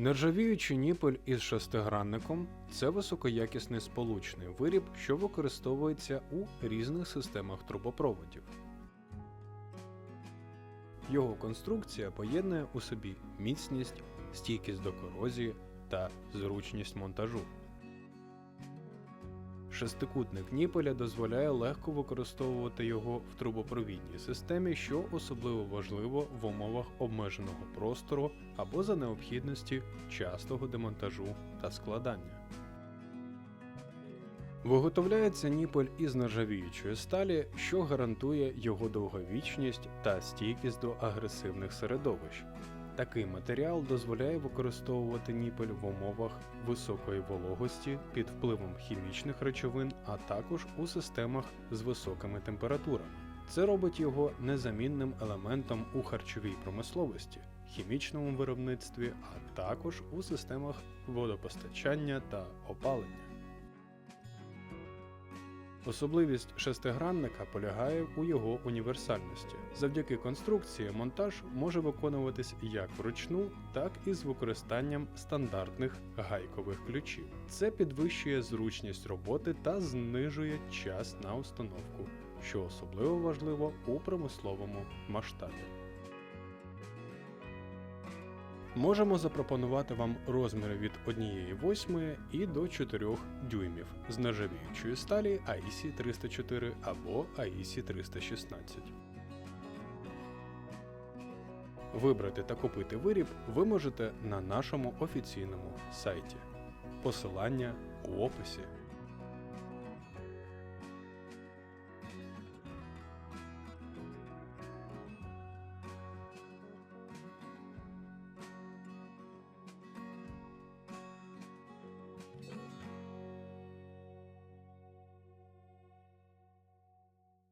Нержавіючий ніпель із шестигранником це високоякісний сполучний виріб, що використовується у різних системах трубопроводів. Його конструкція поєднує у собі міцність, стійкість до корозії та зручність монтажу. Шестикутник ніпеля дозволяє легко використовувати його в трубопровідній системі, що особливо важливо в умовах обмеженого простору або за необхідності частого демонтажу та складання. Виготовляється ніпель із нержавіючої сталі, що гарантує його довговічність та стійкість до агресивних середовищ. Такий матеріал дозволяє використовувати ніпель в умовах високої вологості під впливом хімічних речовин, а також у системах з високими температурами. Це робить його незамінним елементом у харчовій промисловості, хімічному виробництві, а також у системах водопостачання та опалення. Особливість шестигранника полягає у його універсальності. Завдяки конструкції монтаж може виконуватись як вручну, так і з використанням стандартних гайкових ключів. Це підвищує зручність роботи та знижує час на установку, що особливо важливо у промисловому масштабі. Можемо запропонувати вам розміри від 1,8 і до 4 дюймів з нержавіючої сталі AISI 304 або AISI 316. Вибрати та купити виріб ви можете на нашому офіційному сайті. Посилання у описі.